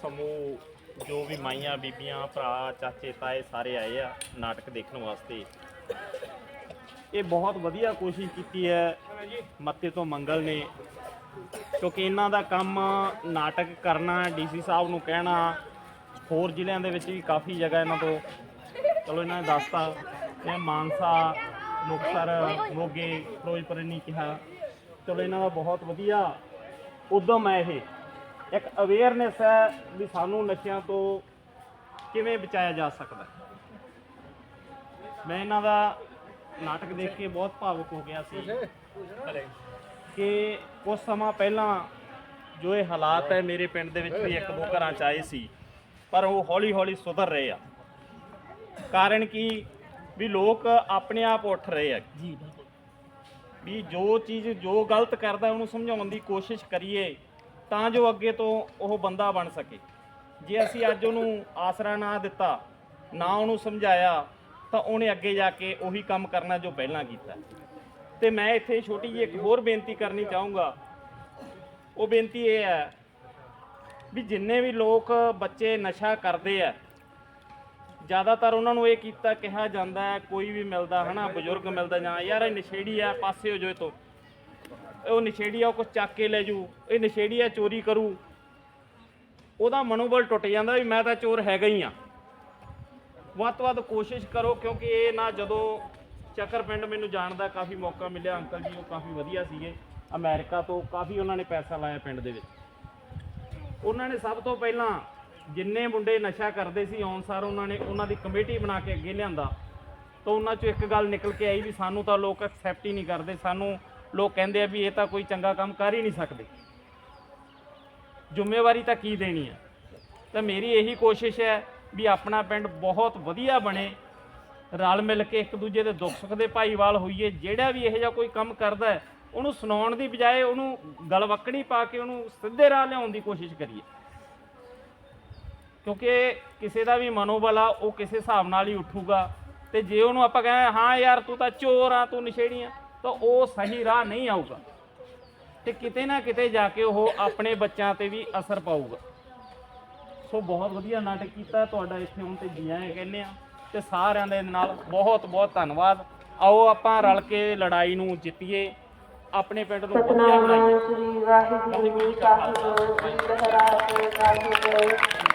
ਸਮੂਹ, ਜੋ ਵੀ ਮਾਈਆਂ, ਬੀਬੀਆਂ, ਭਰਾ, ਚਾਚੇ, ਤਾਏ ਸਾਰੇ ਆਏ ਆ ਨਾਟਕ ਦੇਖਣ ਵਾਸਤੇ। ਇਹ ਬਹੁਤ ਵਧੀਆ ਕੋਸ਼ਿਸ਼ ਕੀਤੀ ਹੈ ਮੱਤੇ ਤੋਂ ਮੰਗਲ ਨੇ, ਕਿਉਂਕਿ ਇਹਨਾਂ ਦਾ ਕੰਮ ਨਾਟਕ ਕਰਨਾ, ਡੀਸੀ ਸਾਹਿਬ ਨੂੰ ਕਹਿਣਾ, ਹੋਰ ਜ਼ਿਲ੍ਹਿਆਂ ਦੇ ਵਿੱਚ ਵੀ ਕਾਫੀ ਜਗ੍ਹਾ ਇਹਨਾਂ ਤੋਂ। ਚਲੋ ਇਹਨਾਂ ਨੇ ਦੱਸਤਾ ਤੇ ਮਾਨਸਾ, ਮੁਕਤਸਰ, ਮੋਗੇ, ਫਿਰੋਜ਼ਪੁਰ ਨਹੀਂ ਕਿਹਾ। ਚਲੋ ਇਹਨਾਂ ਦਾ ਬਹੁਤ ਵਧੀਆ ਉਦਮ ਹੈ ਇਹ। ਇੱਕ ਅਵੇਅਰਨੈਸ ਹੈ ਵੀ ਸਾਨੂੰ ਨਸ਼ਿਆਂ ਤੋਂ ਕਿਵੇਂ ਬਚਾਇਆ ਜਾ ਸਕਦਾ। ਮੈਂ ਇਹਨਾਂ ਦਾ ਨਾਟਕ ਦੇਖ ਕੇ ਬਹੁਤ ਭਾਵੁਕ ਹੋ ਗਿਆ ਸੀ ਕਿ ਕੁਝ ਸਮਾਂ ਪਹਿਲਾਂ ਜੋ ਇਹ ਹਾਲਾਤ ਹੈ ਮੇਰੇ ਪਿੰਡ ਦੇ ਵਿੱਚ ਵੀ ਇੱਕ ਦੋ ਘਰਾਂ ਚ ਆਏ ਸੀ ਪਰ ਉਹ ਹੌਲੀ ਹੌਲੀ ਸੁਧਰ ਰਹੇ ਆ। ਕਾਰਨ ਕੀ? ਵੀ ਲੋਕ ਆਪਣੇ ਆਪ ਉੱਠ ਰਹੇ ਆ। ਜੀ ਵੀ ਜੋ ਚੀਜ਼ ਜੋ ਗਲਤ ਕਰਦਾ ਉਹਨੂੰ ਸਮਝਾਉਣ ਦੀ ਕੋਸ਼ਿਸ਼ ਕਰੀਏ। ਤਾਂ ਜੋ ਅੱਗੇ ਤੋਂ ਉਹ ਬੰਦਾ ਬਣ ਸਕੇ। ਜੇ ਅਸੀਂ ਅੱਜ ਉਹਨੂੰ ਆਸਰਾ ਨਾ ਦਿੱਤਾ, ਨਾ ਉਹਨੂੰ ਸਮਝਾਇਆ, ਤਾਂ ਉਹਨੇ ਅੱਗੇ ਜਾ ਕੇ ਉਹੀ ਕੰਮ ਕਰਨਾ ਜੋ ਪਹਿਲਾਂ ਕੀਤਾ। ਤੇ ਮੈਂ ਇੱਥੇ ਛੋਟੀ ਜਿਹੀ ਇੱਕ ਹੋਰ ਬੇਨਤੀ ਕਰਨੀ ਚਾਹੂੰਗਾ। ਉਹ ਬੇਨਤੀ ਇਹ ਹੈ ਵੀ ਜਿੰਨੇ ਵੀ ਲੋਕ ਬੱਚੇ ਨਸ਼ਾ ਕਰਦੇ ਆ, ਜ਼ਿਆਦਾਤਰ ਉਹਨਾਂ ਨੂੰ ਇਹ ਕੀਤਾ ਕਿਹਾ ਜਾਂਦਾ ਕੋਈ ਵੀ ਮਿਲਦਾ ਹਨਾ, ਬਜ਼ੁਰਗ ਮਿਲਦਾ ਜਾਂ ਯਾਰ ਇਹ ਨਸ਼ੇੜੀ ਆ, ਪਾਸੇ ਹੋ ਜਾਏ ਤੋਂ ਉਹ ਨਸ਼ੇੜੀਆ ਆ ਕੁਛ ਚੱਕ ਕੇ ਲੈ ਜੂ, ਇਹ ਨਸ਼ੇੜੀਆ ਚੋਰੀ ਕਰੂ। ਉਹਦਾ ਮਨੋਬਲ ਟੁੱਟ ਜਾਂਦਾ ਵੀ ਮੈਂ ਤਾਂ ਚੋਰ ਹੈਗਾ ਹੀ ਆ। ਵੱਧ ਤੋਂ ਵੱਧ ਕੋਸ਼ਿਸ਼ ਕਰੋ, ਕਿਉਂਕਿ ਇਹ ਨਾ ਜਦੋਂ ਚੱਕਰ ਪਿੰਡ ਮੈਨੂੰ ਜਾਣ ਦਾ ਕਾਫੀ ਮੌਕਾ ਮਿਲਿਆ, ਅੰਕਲ ਜੀ ਉਹ ਕਾਫੀ ਵਧੀਆ ਸੀਗੇ। ਅਮਰੀਕਾ ਤੋਂ ਕਾਫੀ ਉਹਨਾਂ ਨੇ ਪੈਸਾ ਲਾਇਆ ਪਿੰਡ ਦੇ ਵਿੱਚ। ਉਹਨਾਂ ਨੇ ਸਭ ਤੋਂ ਪਹਿਲਾਂ ਜਿੰਨੇ ਮੁੰਡੇ ਨਸ਼ਾ ਕਰਦੇ ਸੀ, ਆਉਣ ਸਾਰ ਉਹਨਾਂ ਨੇ ਉਹਨਾਂ ਦੀ ਕਮੇਟੀ ਬਣਾ ਕੇ ਅੱਗੇ ਲਿਆਂਦਾ। ਤਾਂ ਉਹਨਾਂ ਚੋਂ ਇੱਕ ਗੱਲ ਨਿਕਲ ਕੇ ਆਈ ਵੀ ਸਾਨੂੰ ਤਾਂ ਲੋਕ ਐਕਸੈਪਟ ਹੀ ਨਹੀਂ ਕਰਦੇ, ਸਾਨੂੰ ਲੋਕ ਕਹਿੰਦੇ ਆ ਵੀ ਇਹ ਤਾਂ ਕੋਈ ਚੰਗਾ ਕੰਮ ਕਰ ਹੀ ਨਹੀਂ ਸਕਦੇ। ਜ਼ਿੰਮੇਵਾਰੀ ਤਾਂ ਕੀ ਦੇਣੀ ਹੈ ਤਾਂ ਮੇਰੀ ਇਹੀ ਕੋਸ਼ਿਸ਼ ਹੈ ਵੀ ਆਪਣਾ ਪਿੰਡ ਬਹੁਤ ਵਧੀਆ ਬਣੇ, ਰਲ ਮਿਲ ਕੇ ਇੱਕ ਦੂਜੇ ਦੇ ਦੁੱਖ ਸੁੱਖ ਦੇ ਭਾਈਵਾਲ ਹੋਈਏ, ਜਿਹੜਾ ਵੀ ਇਹੋ ਜਿਹਾ ਕੋਈ ਕੰਮ ਕਰਦਾ ਹੈ, ਉਹਨੂੰ ਸੁਣਾਉਣ ਦੀ ਬਜਾਏ ਉਹਨੂੰ ਗਲਵੱਕੜੀ ਪਾ ਕੇ ਉਹਨੂੰ ਸਿੱਧੇ ਰਾਹ ਲਿਆਉਣ ਦੀ ਕੋਸ਼ਿਸ਼ ਕਰੀਏ। ਕਿਉਂਕਿ ਕਿਸੇ ਦਾ ਵੀ ਮਨੋਬਲ ਆ, ਉਹ ਕਿਸੇ ਹਿਸਾਬ ਨਾਲ ਹੀ ਉੱਠੂਗਾ। ਤੇ ਜੇ ਉਹਨੂੰ ਆਪਾਂ ਕਹਾਂ ਹਾਂ ਯਾਰ ਤੂੰ ਤਾਂ ਚੋਰ ਆ, ਤੂੰ ਨਸ਼ੇੜੀ ਆ। ਤਾਂ ਉਹ ਸਹੀ ਰਾਹ ਨਹੀਂ ਆਊਗਾ। ਤੇ ਕਿਤੇ ਨਾ ਕਿਤੇ ਜਾ ਕੇ ਉਹ ਆਪਣੇ ਬੱਚਿਆਂ ਤੇ ਵੀ ਅਸਰ ਪਾਊਗਾ। ਸੋ ਬਹੁਤ ਵਧੀਆ ਨਾਟਕ ਕੀਤਾ ਤੁਹਾਡਾ ਇੱਥੇ ਹੁਣ ਤੇ ਜੀ ਆਇਆਂ ਕਹਿੰਦੇ ਆ। ਤੇ ਸਾਰਿਆਂ ਦੇ ਨਾਲ ਬਹੁਤ ਬਹੁਤ ਧੰਨਵਾਦ। ਆਓ ਆਪਾਂ ਰਲ ਕੇ ਲੜਾਈ ਨੂੰ ਜਿੱਤੀਏ। ਆਪਣੇ ਪਿੰਡ ਨੂੰ ਵਧੀਆ ਬਣਾਈਏ। ਸ੍ਰੀ ਵਾਹਿਗੁਰੂ ਜੀ ਮਹਾਰਾਜ ਵਾਹਿਗੁਰੂ